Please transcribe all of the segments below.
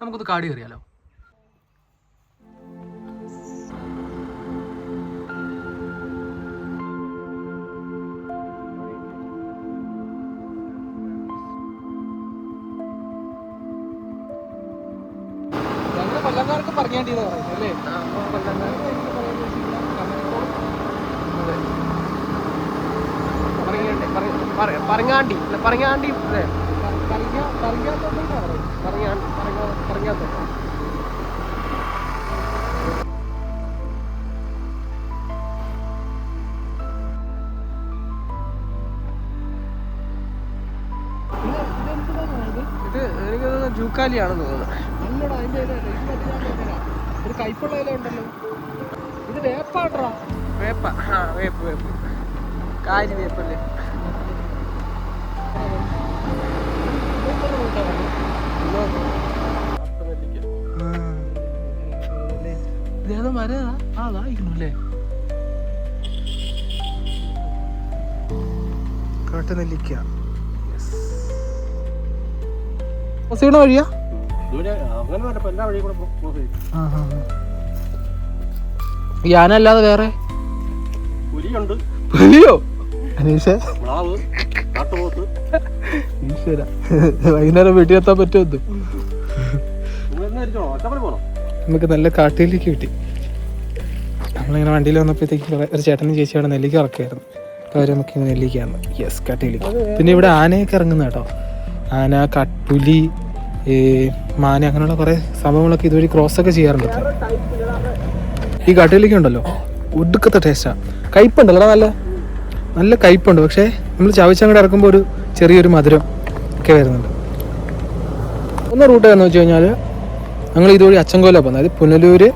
നമുക്കൊന്ന് കാടി കയറിയാലോ? കൊല്ലക്കാർക്ക് പറഞ്ഞാണ്ടി പറയുന്നത് അല്ലേ? പറങ്ങാണ്ടി പറങ്ങാണ്ടി പറങ്ങാത്ത ഇത് എനിക്ക് തോന്നുന്നു ജൂക്കാലിയാണെന്ന് തോന്നുന്നു. നല്ലടാ അതിന്റെ ഇല ഇത് ഞാൻ പറഞ്ഞുതരാം. ഒരു കൈപ്പുള്ള ഇല ഉണ്ടല്ലോ. ഇത് വേപ്പാട്ടോ വേപ്പ. ആ വേപ്പ് വേപ്പ്. കാരി വേപ്പല്ലേ? ഇതേതാ മരം ആ അതായിരിക്കണം അല്ലേ? കാട്ടുനെല്ലിക്ക. ബസ്സിയുടെ വഴിയാ? യാനല്ലാതെ വേറെ? പുലിയുണ്ട്. പുലിയോ? അനീഷേ. മ്ലാവ് കാട്ടുപോത്ത്. ഈശ്വര. വൈകുന്നേരം വീട്ടിലെത്താൻ പറ്റുമോ നമുക്ക് നല്ല കാട്ടിലേക്ക് കിട്ടി. നമ്മളിങ്ങനെ വണ്ടിയിൽ വന്നപ്പോഴത്തേക്ക് ഒരു ചേട്ടനും ചേച്ചി അവിടെ നെല്ലിക്ക ഇറക്കുമായിരുന്നു അപ്പോൾ അവർ നമുക്ക് നെല്ലിക്കാണ് യെസ് കാട്ടിലേക്ക്. പിന്നെ ഇവിടെ ആനയൊക്കെ ഇറങ്ങുന്ന കേട്ടോ. ആന കട്ടുലി ഈ മാന അങ്ങനെയുള്ള കുറേ സംഭവങ്ങളൊക്കെ ഇതുവഴി ക്രോസ് ഒക്കെ ചെയ്യാറുണ്ട്. ഈ കാട്ടിലേക്ക് ഉണ്ടല്ലോ. ഒടുക്കത്തെ ടേസ്റ്റാണ് കയ്പുണ്ടല്ലോ നല്ല. നല്ല കയ്പുണ്ട്. പക്ഷേ നമ്മൾ ചവച്ചങ്ങോട്ട് ഇറക്കുമ്പോൾ ഒരു ചെറിയൊരു മധുരം ഒക്കെ വരുന്നുണ്ട്. ഒന്ന് റൂട്ട് എന്ന് വെച്ച് കഴിഞ്ഞാൽ ഞങ്ങൾ ഇതുവഴി അച്ചൻകോയിലാണ് പോകുന്നത്. അതായത് പുനലൂര്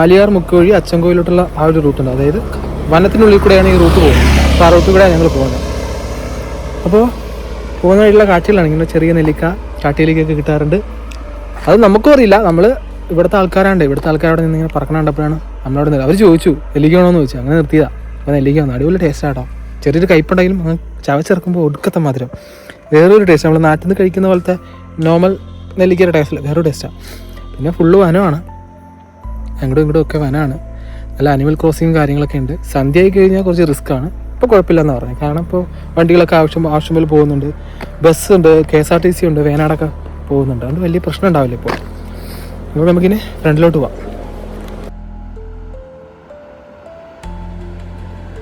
ആലിയാർ മുക്ക് വഴി അച്ചൻകോയിലോട്ടുള്ള ആ ഒരു റൂട്ടുണ്ട് അതായത് വനത്തിനുള്ളിൽ കൂടെയാണ് ഈ റൂട്ട് പോകുന്നത്. അപ്പോൾ ആ റൂട്ട് കൂടെയാണ് ഞങ്ങൾ പോകുന്നത്. അപ്പോൾ പോകുന്ന വഴിയുള്ള കാഴ്ചകളാണ് ഇങ്ങനെ ചെറിയ നെല്ലിക്ക കാട്ടിയിലേക്കൊക്കെ കിട്ടാറുണ്ട്. അത് നമുക്കും അറിയില്ല. നമ്മൾ ഇവിടുത്തെ ആൾക്കാരാണ്ട് ഇവിടുത്തെ ആൾക്കാരോട് നിന്ന് ഇങ്ങനെ പറക്കണ കണ്ടപ്പോഴാണ് നമ്മളവിടെ നിന്ന് അവർ ചോദിച്ചു നെല്ലിക്ക വേണമെന്ന് ചോദിച്ചു. അങ്ങനെ നിർത്തിയതാണ് അപ്പോൾ നെല്ലിക്ക വന്നു. അടിപൊളി ടേസ്റ്റ് ആട്ടോ ചെറിയൊരു കയ്പുണ്ടെങ്കിലും അങ്ങ് ചവച്ചിറക്കുമ്പോൾ ഒടുക്കത്തെ മധുരം. വേറൊരു ടേസ്റ്റ് നമ്മൾ നാട്ടിൽ നിന്ന് കഴിക്കുന്ന പോലത്തെ നോർമൽ നെല്ലിക്കയുടെ ടേസ്റ്റ് വേറൊരു ടേസ്റ്റാണ് പിന്നെ ഫുള്ള് വനമാണ്. അങ്ങോട്ടും ഇങ്ങോട്ടും ഒക്കെ വനമാണ്. നല്ല അനിമൽ ക്രോസിങ് കാര്യങ്ങളൊക്കെ ഉണ്ട്. സന്ധ്യയായി കഴിഞ്ഞാൽ കുറച്ച് റിസ്ക് ആണ്. ഇപ്പോൾ കുഴപ്പമില്ലെന്ന് പറഞ്ഞു കാരണം ഇപ്പോൾ വണ്ടികളൊക്കെ ആവശ്യം ആവശ്യം പോലെ പോകുന്നുണ്ട്. ബസ് ഉണ്ട് K S R T C ഉണ്ട് വേനാടൊക്കെ പോകുന്നുണ്ട്. അതുകൊണ്ട് വലിയ പ്രശ്നം ഉണ്ടാവില്ല ഇപ്പോൾ ഇപ്പോൾ നമുക്കിനി ഫ്രണ്ടിലോട്ട് പോവാം.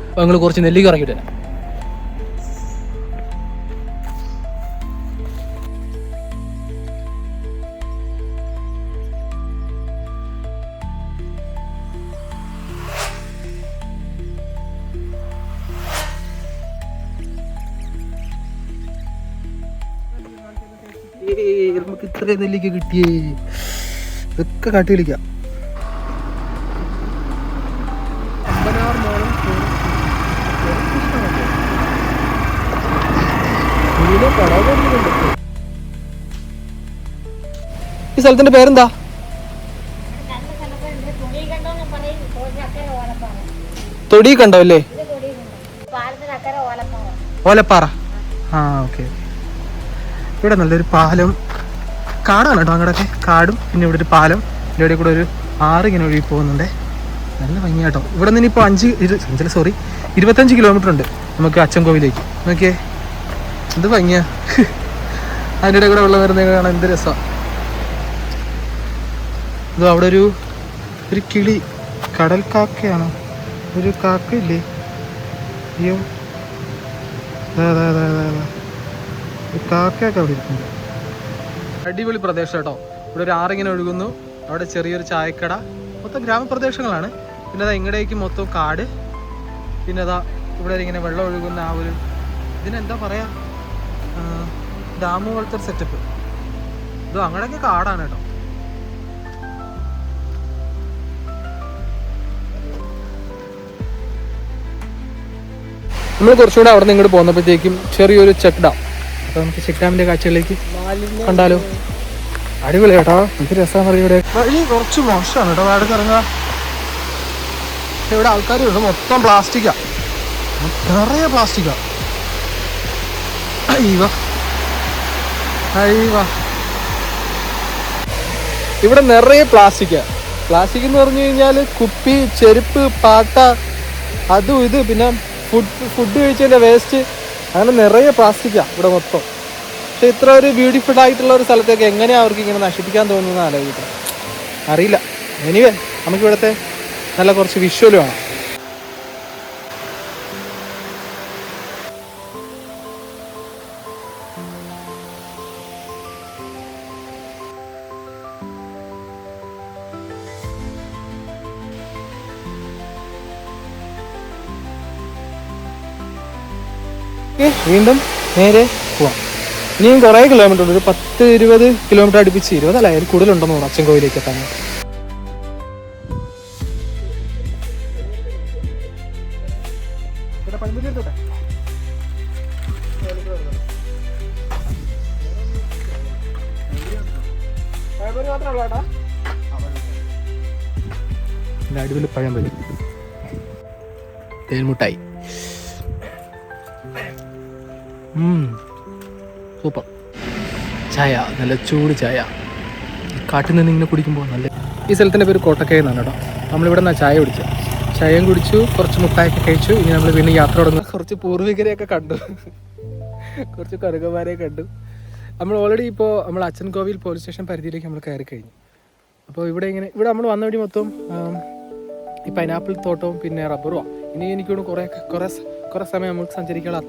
അപ്പോൾ ഞങ്ങൾ കുറച്ച് നെല്ലിക്ക് ഇറങ്ങിയിട്ട് നെല്ലിക്ക കിട്ടിയേ. ഇതൊക്കെ കാട്ടി കളിക്കാം ഈ സ്ഥലത്തിന്റെ പേരെന്താ? തൊടി കണ്ടോ അല്ലേ? ഓലപ്പാറ. ആ ഓക്കെ. ഇവിടെ നല്ലൊരു പാലം കാടാണ് കേട്ടോ അങ്ങോട്ടൊക്കെ. കാടും പിന്നെ ഇവിടെ ഒരു പാലം ഇതിന്റെ ഇടയിൽ കൂടെ ഒരു ആറ് ഇങ്ങനെ ഒഴുകി പോകുന്നുണ്ട്. നല്ല ഭംഗിയാട്ടോ ഇവിടെ നിന്ന് ഇപ്പോൾ അഞ്ച് അഞ്ചല്ല സോറി ഇരുപത്തഞ്ച് കിലോമീറ്റർ ഉണ്ട് നമുക്ക് അച്ചൻകോവിലേക്ക്. നോക്കിയേ. എന്ത് ഭംഗിയാ. അതിന്റെ ഇടയിൽ കൂടെ വെള്ളം വരുന്നത് കാണാൻ എന്ത് രസമാണ് ഇത് അവിടെ ഒരു ഒരു കിളി കടൽ കാക്കയാണ്? ഒരു കാക്കയില്ലേ? അയ്യോ. അതെ അതെ അതെ അതെ അതെ കാക്കയൊക്കെ അവിടെ ഇരിക്കുന്നു അടിപൊളി പ്രദേശം കേട്ടോ. ഇവിടെ ഒരു ആറിങ്ങനെ ഒഴുകുന്നു. അവിടെ ചെറിയൊരു ചായക്കട. മൊത്തം ഗ്രാമപ്രദേശങ്ങളാണ്. പിന്നെ അതാ ഇങ്ങടേക്ക് മൊത്തം കാട്. പിന്നെ അതാ ഇവിടെ ഇങ്ങനെ വെള്ളം ഒഴുകുന്ന ആ ഒരു ഇതിനെന്താ പറയാ? ഡാം പോലത്തെ സെറ്റപ്പ് ഇത് അങ്ങനെയൊക്കെ കാടാണ് കേട്ടോ. നമ്മൾ കുറച്ചുകൂടെ അവിടെ നിന്ന് ഇങ്ങോട്ട് പോകുന്നപ്പോഴത്തേക്കും ചെറിയൊരു ചെക്ക് ഡാം. അപ്പോൾ നമുക്ക് ചെക്ക് കാഴ്ചകളിലേക്ക് കണ്ടാലോ? അടിപൊളി കേട്ടോ. ഇത് രസമാണ് ഇവിടെ? വഴി കുറച്ച് മോശമാണ് കേട്ടോ. അവിടെ ഇറങ്ങുക ഇവിടെ ആൾക്കാരുണ്ട് മൊത്തം പ്ലാസ്റ്റിക്കാ. നിറയെ പ്ലാസ്റ്റിക്കാ. അയ്യവ അയ്യവ ഇവിടെ നിറയെ പ്ലാസ്റ്റിക്കാ. പ്ലാസ്റ്റിക് എന്ന് പറഞ്ഞു കഴിഞ്ഞാൽ കുപ്പി ചെരുപ്പ് പാട്ട അതും ഇത്. പിന്നെ ഫുഡ് ഫുഡ് കഴിച്ചതിന്റെ വേസ്റ്റ് അങ്ങനെ നിറയെ പ്ലാസ്റ്റിക്കാ ഇവിടെ മൊത്തം. പക്ഷെ ഇത്ര ഒരു ബ്യൂട്ടിഫുൾ ആയിട്ടുള്ള ഒരു സ്ഥലത്തേക്ക് എങ്ങനെയാ അവർക്ക് ഇങ്ങനെ നശിപ്പിക്കാൻ തോന്നുന്നത് ആലോചിക്കാം അറിയില്ല. എനിവേ നമുക്ക് ഇവിടുത്തെ നല്ല കുറച്ച് വിഷ്വൽ ഓക്കേ, വീണ്ടും നേരെ പോവാം. ഇനിയും കുറേ കിലോമീറ്റർ ഉണ്ട്. ഒരു പത്ത് ഇരുപത് കിലോമീറ്റർ അടുപ്പിച്ച് ഇരുപതല്ല അതിൽ കൂടുതലുണ്ടെന്ന് തോന്നുന്നു അച്ഛൻ കോവിലേക്ക് എത്താൻ അടിപൊളി പഴം വരും. തേൻമുട്ടായി. സൂപ്പർ. ചായ നല്ല ചൂട് ചായ. കാട്ടിൽ നിന്ന് ഇങ്ങനെ കുടിക്കുമ്പോൾ നല്ല ഈ സ്ഥലത്തിന്റെ പേര് കോട്ടക്കയെന്ന് എന്നാണ് കേട്ടോ. നമ്മളിവിടെ നിന്നാണ് ചായ കുടിച്ചത് ചായയും കുടിച്ചു കുറച്ച് മുട്ടായൊക്കെ കഴിച്ചു. ഇനി നമ്മൾ വീണ്ടും യാത്ര തുടങ്ങും. കുറച്ച് പൂർവികരെയൊക്കെ കണ്ടു. കുറച്ച് കറുകമാരെ കണ്ടു. നമ്മൾ ഓൾറെഡി ഇപ്പോൾ നമ്മൾ അച്ഛൻ കോവിൽ പോലീസ് സ്റ്റേഷൻ പരിധിയിലേക്ക് നമ്മൾ കയറി കഴിഞ്ഞു. അപ്പോൾ ഇവിടെ ഇങ്ങനെ ഇവിടെ നമ്മൾ വന്ന വഴി മൊത്തം ഈ പൈനാപ്പിൾ തോട്ടവും പിന്നെ റബ്ബറുമാണ് ഇനി എനിക്കോട് കുറേ കുറേ കുറേ സമയം നമുക്ക് സഞ്ചരിക്കാനുള്ള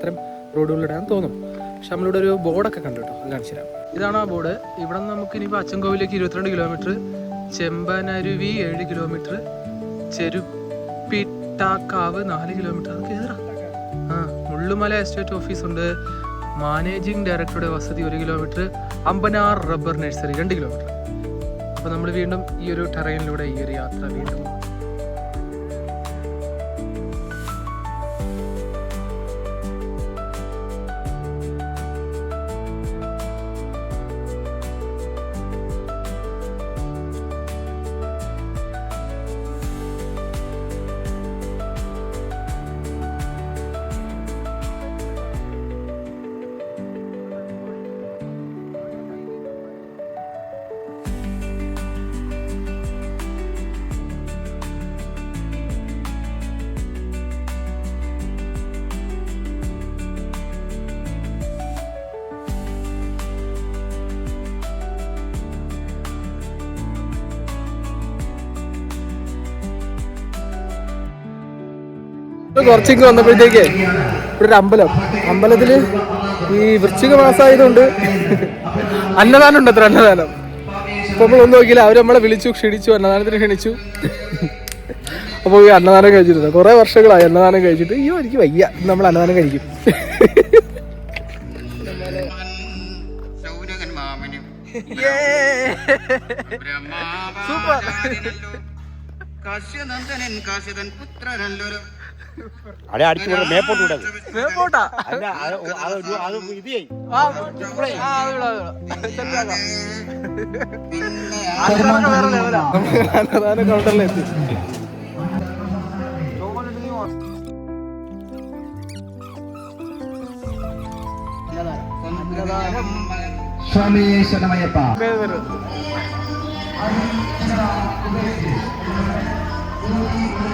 അത്തരം റോഡുകളിലിടാൻ തോന്നും. പക്ഷെ നമ്മളിവിടെ ഒരു ബോർഡൊക്കെ കണ്ടു അത് കാണിച്ചു തരാം. ഇതാണ് ആ ബോർഡ്. ഇവിടെ നിന്ന് നമുക്ക് ഇനിയിപ്പോൾ അച്ചൻകോവിലേക്ക് ഇരുപത്തിരണ്ട് കിലോമീറ്റർ ചെമ്പനരുവി ഏഴ് കിലോമീറ്റർ ചെരുപ്പിട്ടാക്കാവ് നാല് കിലോമീറ്റർ അതൊക്കെ കയറാം ആ മുള്ളുമല എസ്റ്റേറ്റ് ഓഫീസ് ഉണ്ട് മാനേജിംഗ് ഡയറക്ടറുടെ വസതി ഒരു കിലോമീറ്റർ അമ്പനാർ റബ്ബർ നഴ്സറി രണ്ട് കിലോമീറ്റർ. അപ്പോൾ നമ്മൾ വീണ്ടും ഈ ഒരു ടെറൈനിലൂടെ ഈ ഒരു യാത്ര വീണ്ടും കുറച്ചേക്ക് വന്നപ്പോഴത്തേക്ക് ഇവിടെ ഒരു അമ്പലം. അമ്പലത്തിൽ ഈ വൃശ്ചിക മാസമായതുകൊണ്ട് അന്നദാനം ഉണ്ട് അത്ര അന്നദാനം. അപ്പൊ നമ്മൾ ഒന്നും നോക്കിയില്ല. അവർ നമ്മളെ വിളിച്ചു ക്ഷണിച്ചു അന്നദാനത്തിന് ക്ഷണിച്ചു. അപ്പൊ ഈ അന്നദാനം കഴിച്ചിരുന്നു. കുറെ വർഷങ്ങളായി അന്നദാനം കഴിച്ചിട്ട്. അയ്യോ എനിക്ക് വയ്യ. നമ്മൾ അന്നദാനം കഴിക്കും. സൂപ്പർ കാശ്യനന്ദനൻ കാശ്യതൻ പുത്രനല്ലൊരു അവിടെ അടിച്ചു മേപ്പോട്ട് വിടത് മേപ്പോട്ടാ അല്ല അത് അത് ഇത് ചെയ്യ്. വിടാം, വിടാം. വേറെ ലെവലാ. അന്നദാനം കൗണ്ടറിലെത്തി വേറെ വരും.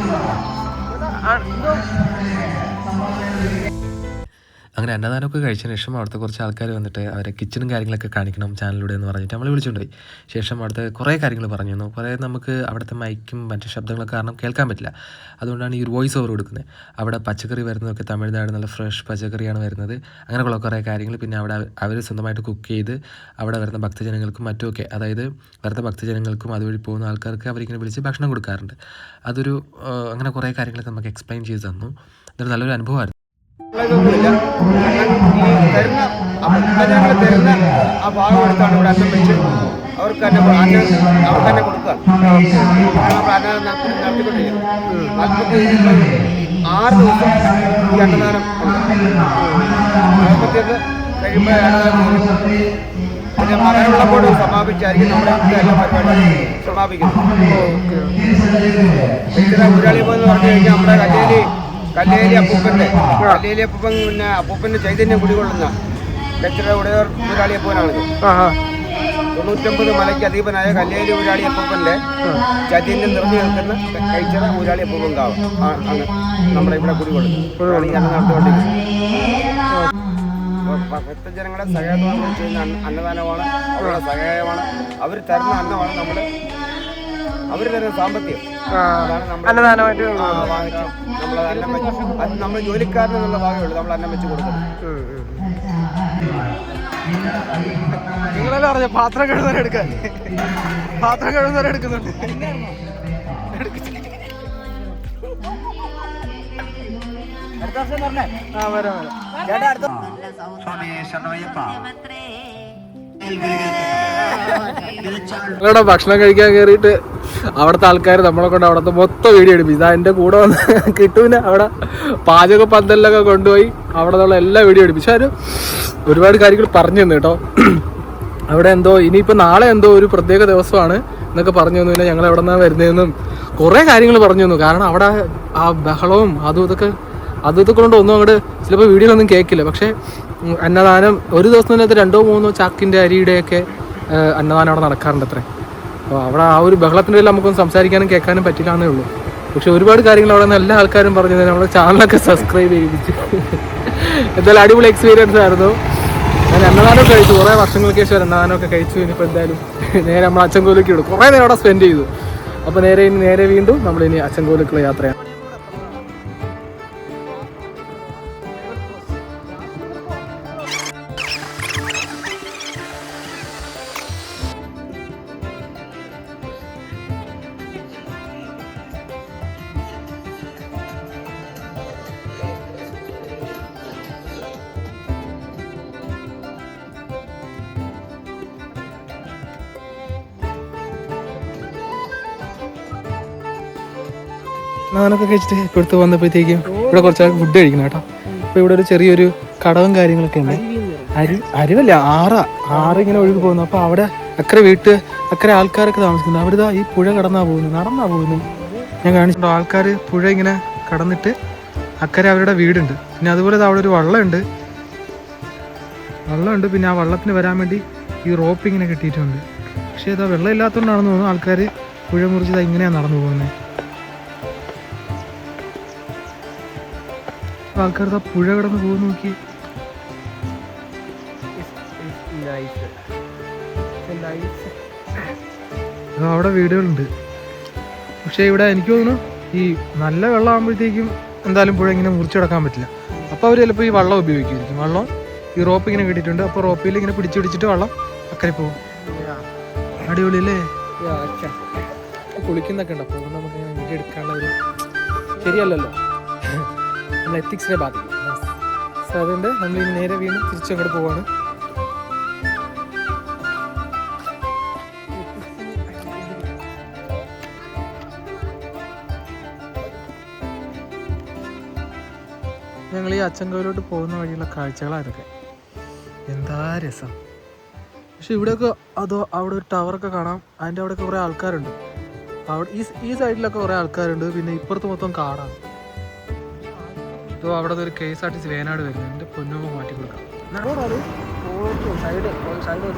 ആ, എന്തോ അങ്ങനെ അന്നദാനമൊക്കെ കഴിച്ചതിന് ശേഷം അവിടുത്തെ കുറച്ച് ആൾക്കാർ വന്നിട്ട് അവരെ കിച്ചണും കാര്യങ്ങളൊക്കെ കാണിക്കണം ചാനലിലൂടെ എന്ന് പറഞ്ഞിട്ട് നമ്മൾ വിളിച്ചുകൊണ്ടുപോയി ശേഷം അവിടുത്തെ കുറേ കാര്യങ്ങൾ പറഞ്ഞു തന്നു കുറേ നമുക്ക് അവിടുത്തെ മൈക്കും മറ്റു ശബ്ദങ്ങളൊക്കെ കാരണം കേൾക്കാൻ പറ്റില്ല. അതുകൊണ്ടാണ് ഈ ഒരു വോയിസ് ഓവർ കൊടുക്കുന്നത്. അവിടെ പച്ചക്കറി വരുന്നതൊക്കെ തമിഴ്നാട് നല്ല ഫ്രഷ് പച്ചക്കറിയാണ് വരുന്നത്. അങ്ങനെയുള്ള കുറേ കാര്യങ്ങൾ പിന്നെ അവിടെ അവർ സ്വന്തമായിട്ട് കുക്ക് ചെയ്ത് അവിടെ വരുന്ന ഭക്തജനങ്ങൾക്കും മറ്റുമൊക്കെ അതായത് വരുന്ന ഭക്തജനങ്ങൾക്കും അതുവഴി പോകുന്ന ആൾക്കാർക്ക് അവരിങ്ങനെ വിളിച്ച് ഭക്ഷണം കൊടുക്കാറുണ്ട്. അതൊരു അങ്ങനെ കുറേ കാര്യങ്ങളൊക്കെ നമുക്ക് എക്സ്പ്ലെയിൻ ചെയ്ത് തന്നു. അതൊരു നല്ലൊരു അനുഭവമായിരുന്നു. ഇതൊന്നുമില്ല. തരുന്ന ആ ഭക്തജനങ്ങൾ തരുന്ന ആ ഭാഗം എടുത്താണ് ഇവിടെ അന്നം വെച്ച് അവർക്ക് തന്നെ അന്നം അവർക്ക് തന്നെ കൊടുക്കുക. അന്നദാനം നടത്തി- നടത്തിക്കൊണ്ടിരിക്കുന്നത് നാൽപ്പത്തി ആറ് ദിവസം ഈ അന്നദാനം നാൽപ്പത്തിയൊന്ന് കഴിയുമ്പോൾ അന്നദാനം. പിന്നെ മകനുള്ളപ്പോൾ സമാപിച്ചായിരിക്കും നമ്മുടെ എല്ലാ പരിപാടിയും സമാപിക്കുന്നത്. മുരാളി എന്ന് പറഞ്ഞു കഴിഞ്ഞാൽ നമ്മുടെ കല്ലേലി കല്ലേലി അപ്പൂപ്പന്റെ കല്ലേലി അപ്പൂപ്പൻ പിന്നെ അപ്പൂപ്പന്റെ ചൈതന്യം കുടികൊള്ളുന്ന ലക്ഷര ഉടയോർ മുരാളി തൊണ്ണൂറ്റമ്പത് മലയ്ക്ക് അധീപനായ കല്ലേലി ഊരാളി അപ്പൂപ്പന്റെ ചൈതന്യം നിറഞ്ഞു നിൽക്കുന്ന കഴിച്ചറ ഊരാളി അപ്പൂപ്പൻ കാവ് ആണ് നമ്മുടെ ഇവിടെ കുടികൊള്ളുന്നത്. നടത്തിക്കൊണ്ടിരിക്കുന്നത് അപ്പോൾ ഭക്തജനങ്ങളെ സഹായത്തോടെ ചെയ്യുന്ന അന്നദാനമാണ് അവരുടെ സഹായമാണ്. അവർ തരുന്ന അന്നമാണ് നമ്മൾ അവർ തരുന്ന സാമ്പത്തികം. നമ്മൾ അന്നദാനമായിട്ട് നമ്മൾ അന്നം വെച്ച് നമ്മൾ ജോലിക്കാരനെന്നുള്ള ഭാഗമേ ഉള്ളൂ. നമ്മൾ അന്നം വെച്ച് കൊടുക്കുന്നത്. നിങ്ങളെല്ലാം പറഞ്ഞ? പാത്രം കഴുകുന്നവരെ എടുക്കാൻ. പാത്രം കഴുകുന്നവരെ എടുക്കുന്നുണ്ട്. ആ വരാം വരാം. ഞങ്ങളുടെ ഭക്ഷണം കഴിക്കാൻ കയറിയിട്ട് അവിടുത്തെ ആൾക്കാർ നമ്മളെ കൊണ്ട് അവിടുത്തെ മൊത്തം വീഡിയോ എടുപ്പിച്ചു. ഇതാ എന്റെ കൂടെ വന്ന് കിട്ടൂല അവിടെ പാചക പന്തലിലൊക്കെ കൊണ്ടുപോയി അവിടെ നിന്നുള്ള എല്ലാ വീഡിയോ എടുപ്പിച്ചു. അവർ ഒരുപാട് കാര്യങ്ങൾ പറഞ്ഞു തന്നു കേട്ടോ. അവിടെ എന്തോ ഇനിയിപ്പോൾ നാളെ എന്തോ ഒരു പ്രത്യേക ദിവസമാണ് എന്നൊക്കെ പറഞ്ഞു തന്നു. പിന്നെ ഞങ്ങൾ എവിടെ നിന്നാണ് വരുന്നതെന്നും കുറേ കാര്യങ്ങൾ പറഞ്ഞു തന്നു. കാരണം അവിടെ ആ ബഹളവും അതും ഇതൊക്കെ അതും ഇതൊക്കെ കൊണ്ട് ഒന്നും അങ്ങോട്ട് ചിലപ്പോൾ വീഡിയോയിലൊന്നും കേൾക്കില്ല. പക്ഷേ അന്നദാനം ഒരു ദിവസത്തിനകത്ത് രണ്ടോ മൂന്നോ ചാക്കിന്റെ അരിയുടെയൊക്കെ അന്നദാനം അവിടെ നടക്കാറുണ്ട് അത്രേ അപ്പോൾ അവിടെ ആ ഒരു ബഹളത്തിന്റെ ഇടയിൽ നമുക്കൊന്നും സംസാരിക്കാനും കേൾക്കാനും പറ്റില്ല എന്നേ ഉള്ളൂ. പക്ഷെ ഒരുപാട് കാര്യങ്ങൾ അവിടെ നിന്ന് എല്ലാ ആൾക്കാരും പറഞ്ഞു നമ്മുടെ ചാനലൊക്കെ സബ്സ്ക്രൈബ് ചെയ്യിപ്പിച്ചു എന്തായാലും അടിപൊളി എക്സ്പീരിയൻസ് ആയിരുന്നു. ഞാൻ അന്നദാനമൊക്കെ കഴിച്ചു. കുറേ വർഷങ്ങൾക്ക് ശേഷം അന്നദാനമൊക്കെ കഴിച്ചു. ഇനിയിപ്പോൾ എന്തായാലും നേരെ നമ്മൾ അച്ചൻകോലേക്ക് വിടും കുറേ നേരം അവിടെ സ്പെൻഡ് ചെയ്തു. അപ്പോൾ നേരെ ഇനി നേരെ വീണ്ടും നമ്മളിനി അച്ചൻകോലേക്കുള്ള യാത്രയാണ്. ഞാനൊക്കെ കഴിച്ചിട്ട് ഇവിടുത്ത് വന്നപ്പോഴത്തേക്കും ഇവിടെ കുറച്ച് ഫുഡ് കഴിക്കണം കേട്ടോ. അപ്പോൾ ഇവിടെ ഒരു ചെറിയൊരു കടവും കാര്യങ്ങളൊക്കെ ഉണ്ട്. അരി അരിവല്ല ആറ. ആറ് ഇങ്ങനെ ഒഴുകി പോകുന്നു. അപ്പോൾ അവിടെ അക്കരെ വീട്ട് അക്കരെ ആൾക്കാരൊക്കെ താമസിക്കുന്നു അവിടെ ഈ പുഴ കടന്നാ പോകുന്നു നടന്നാ പോകുന്നു ഞാൻ കാണിച്ചിട്ടുണ്ട്. ആൾക്കാർ പുഴ ഇങ്ങനെ കടന്നിട്ട് അക്കരെ അവരുടെ വീടുണ്ട്. പിന്നെ അതുപോലെ അവിടെ ഒരു വള്ളമുണ്ട് വള്ളമുണ്ട് പിന്നെ ആ വള്ളത്തിന് വരാൻ വേണ്ടി ഈ റോപ്പ് ഇങ്ങനെ കിട്ടിയിട്ടുണ്ട്. പക്ഷേ ഇതാ വെള്ളം ഇല്ലാത്തതുകൊണ്ടാണെന്ന് തോന്നുന്നു ആൾക്കാർ പുഴ മുറിച്ചത് ഇങ്ങനെയാണ് നടന്നു പോകുന്നത്. ആൾക്കാർ പുഴ കിടന്ന് പോകുന്ന നോക്കി. അവിടെ വീടുകളുണ്ട്. പക്ഷെ ഇവിടെ എനിക്ക് തോന്നുന്നു ഈ നല്ല വെള്ളം ആകുമ്പോഴത്തേക്കും എന്തായാലും പുഴ ഇങ്ങനെ മുറിച്ചെടുക്കാൻ പറ്റില്ല. അപ്പോൾ അവർ ചിലപ്പോൾ ഈ വള്ളം ഉപയോഗിക്കുമായിരിക്കും. വള്ളം ഈ റോപ്പ് ഇങ്ങനെ കിട്ടിയിട്ടുണ്ട്. അപ്പോൾ റോപ്പിൽ ഇങ്ങനെ പിടിച്ചു പിടിച്ചിട്ട് വെള്ളം അക്കരെ പോകും. അടിപൊളി അല്ലേ കുളിക്കുന്നൊക്കെ ഉണ്ട്? അപ്പോൾ നമുക്ക് എടുക്കാനുള്ള ഒരു ശരിയല്ലല്ലോ. നമ്മൾ എത്തിക്സിനെ ബാധിക്കും. സോ അതുകൊണ്ട് നമ്മൾ ഇനി നേരെ വീണ്ടും തിരിച്ചങ്ങോട്ട് പോവാണ്. ഞങ്ങൾ ഈ അച്ചങ്കോയിലോട്ട് പോകുന്ന വഴിയുള്ള കാഴ്ചകളാണ് എന്താ രസം. പക്ഷെ ഇവിടെയൊക്കെ അതോ അവിടെ ഒരു ടവറൊക്കെ കാണാം. അതിന്റെ അവിടെയൊക്കെ കുറേ ആൾക്കാരുണ്ട്. അവിടെ ഈ ഈ സൈഡിലൊക്കെ കുറേ ആൾക്കാരുണ്ട്. പിന്നെ ഇപ്പുറത്ത് മൊത്തം കാടാണ്. ഇതോ അവിടെ ഒരു K S R T C Venad വരുന്നത് എന്റെ പൊന്നോമ മാറ്റി കൊടുക്കാം. സൈഡ് സൈഡ് അവിടെ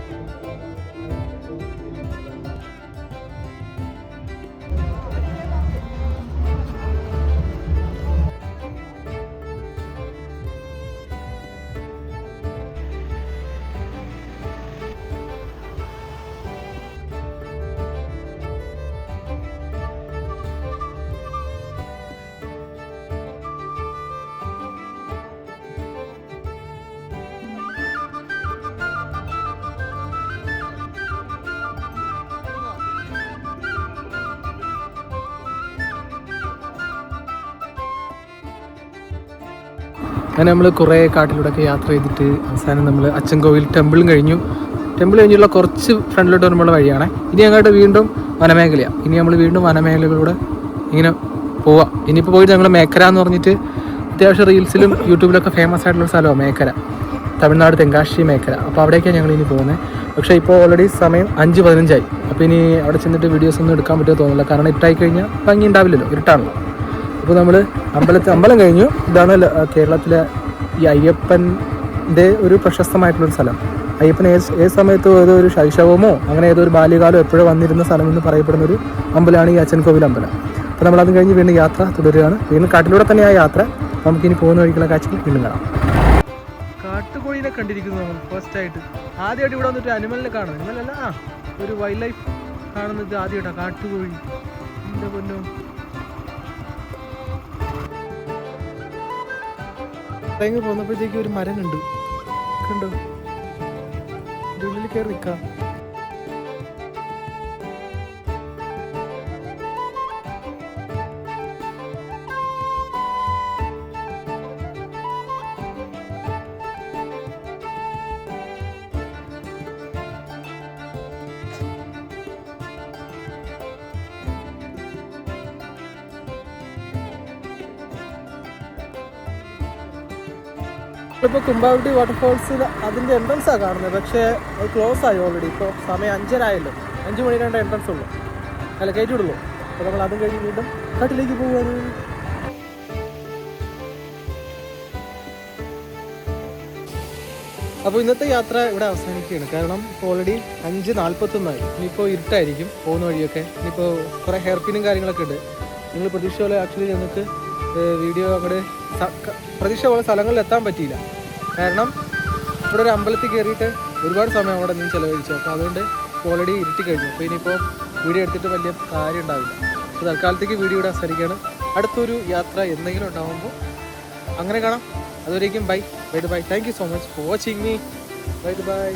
അങ്ങനെ നമ്മൾ കുറേ കാട്ടിലൂടെയൊക്കെ യാത്ര ചെയ്തിട്ട് അവസാനം നമ്മൾ അച്ചൻകോവിൽ ടെമ്പിളും കഴിഞ്ഞു. ടെമ്പിൾ കഴിഞ്ഞുള്ള കുറച്ച് ഫ്രണ്ടിലോട്ട് വരുമ്പോൾ വഴിയാണ്. ഇനി അങ്ങോട്ട് വീണ്ടും വനമേഖലയാണ് ഇനി നമ്മൾ വീണ്ടും വനമേഖലകളിലൂടെ ഇങ്ങനെ പോവാം. ഇനിയിപ്പോൾ പോയിട്ട് ഞങ്ങൾ മേക്കര എന്ന് പറഞ്ഞിട്ട് അത്യാവശ്യം റീൽസിലും യൂട്യൂബിലൊക്കെ ഫേമസ് ആയിട്ടുള്ള സ്ഥലമാണ് മേക്കര. തമിഴ്നാട് തെങ്കാശി മേഖല അപ്പോൾ അവിടേക്കാണ് ഞങ്ങൾ ഇനി പോകുന്നത് പക്ഷേ ഇപ്പോൾ ഓൾറെഡി സമയം അഞ്ച് പതിനഞ്ചായി. അപ്പോൾ ഇനി അവിടെ ചെന്നിട്ട് വീഡിയോസ് ഒന്നും എടുക്കാൻ പറ്റുമോ തോന്നില്ല കാരണം ഇട്ടായി കഴിഞ്ഞാൽ ഭംഗി ഉണ്ടാവില്ലല്ലോ. ഇരുട്ടാണല്ലോ. അപ്പോൾ നമ്മൾ അമ്പലത്തിൽ അമ്പലം കഴിഞ്ഞു. ഇതാണ് കേരളത്തിലെ ഈ അയ്യപ്പന്റെ ഒരു പ്രശസ്തമായിട്ടുള്ളൊരു സ്ഥലം. അയ്യപ്പൻ ഏത് ഏത് സമയത്തോ ഏതോ ഒരു ശൈശവമോ അങ്ങനെ ഏതോ ഒരു ബാല്യകാലം എപ്പോഴും വന്നിരുന്ന സ്ഥലം എന്ന് പറയപ്പെടുന്ന ഒരു അമ്പലമാണ് ഈ അച്ഛൻകോവിൽ അമ്പലം. അപ്പോൾ നമ്മൾ അത് കഴിഞ്ഞ് വീണ്ടും യാത്ര തുടരുകയാണ്. വീണ്ടും കാട്ടിലൂടെ തന്നെ ആ യാത്ര. നമുക്കിനി പോകുന്ന വഴിക്കുള്ള കാഴ്ചകൾ വീണ്ടും കാണാം. കാട്ടുകോഴിനെ കണ്ടിരിക്കുന്നു നമ്മൾ ഫസ്റ്റ് ആയിട്ട്. ആദ്യമായിട്ട് ഇവിടെ വന്നിട്ട് അനിമലിനെ കാണുന്നു അനിമലല്ല ആ ഒരു വൈൽഡ് ലൈഫ് കാണുന്നത് ആദ്യമായിട്ടാണ് കാട്ടുകോഴി. എന്റെ പൊന്നോ? ഇറങ്ങി പോന്നപ്പോഴത്തേക്ക് ഒരു മരം കണ്ടു? കണ്ടോ ഇതിന്റെ ഉള്ളിൽ കയറി നിൽക്കാം. ഇപ്പോൾ കുമ്പാവട്ടി വാട്ടർഫോൾസ് അതിന്റെ എൻട്രൻസ് ആണ് കാണുന്നത്. പക്ഷേ അത് ക്ലോസ് ആയി ഓൾറെഡി ഇപ്പോൾ സമയം അഞ്ചര ആയല്ലോ അഞ്ച് മണി രണ്ട് എൻട്രൻസ് ഉള്ളൂ. അല്ല കയറ്റി വിടുള്ളൂ അപ്പോൾ നമ്മൾ അതും കഴിഞ്ഞ് വീണ്ടും കാട്ടിലേക്ക് പോവുകയാണ്. അപ്പോൾ ഇന്നത്തെ യാത്ര ഇവിടെ അവസാനിക്കുകയാണ്. കാരണം ഓൾറെഡി അഞ്ച് നാൽപ്പത്തൊന്നായി ഇനിയിപ്പോൾ ഇരുട്ടായിരിക്കും പോകുന്ന വഴിയൊക്കെ. ഇനിയിപ്പോൾ കുറേ ഹെയർ പിന്നും കാര്യങ്ങളൊക്കെ ഉണ്ട്. നിങ്ങൾ പ്രതീക്ഷ പോലെ ആക്ച്വലി ഞങ്ങൾക്ക് വീഡിയോ അങ്ങോട്ട് പ്രതീക്ഷ പോലെ സ്ഥലങ്ങളിൽ എത്താൻ പറ്റിയില്ല. കാരണം ഇവിടെ ഒരു അമ്പലത്തിൽ കയറിയിട്ട് ഒരുപാട് സമയം അവിടെ നിന്ന് ചിലവഴിച്ചു. അപ്പോൾ അതുകൊണ്ട് ഓൾറെഡി ഇരുട്ടി കഴിഞ്ഞു. അപ്പോൾ ഇനിയിപ്പോൾ വീഡിയോ എടുത്തിട്ട് വലിയ കാര്യം ഉണ്ടാവില്ല. അപ്പോൾ തൽക്കാലത്തേക്ക് വീഡിയോ ഇവിടെ അവസാനിക്കുകയാണ്. അടുത്തൊരു യാത്ര എന്തെങ്കിലും ഉണ്ടാകുമ്പോൾ അങ്ങനെ കാണാം. അതുവരേക്കും bye. Bye bye. Thank you so much for watching me bye bye.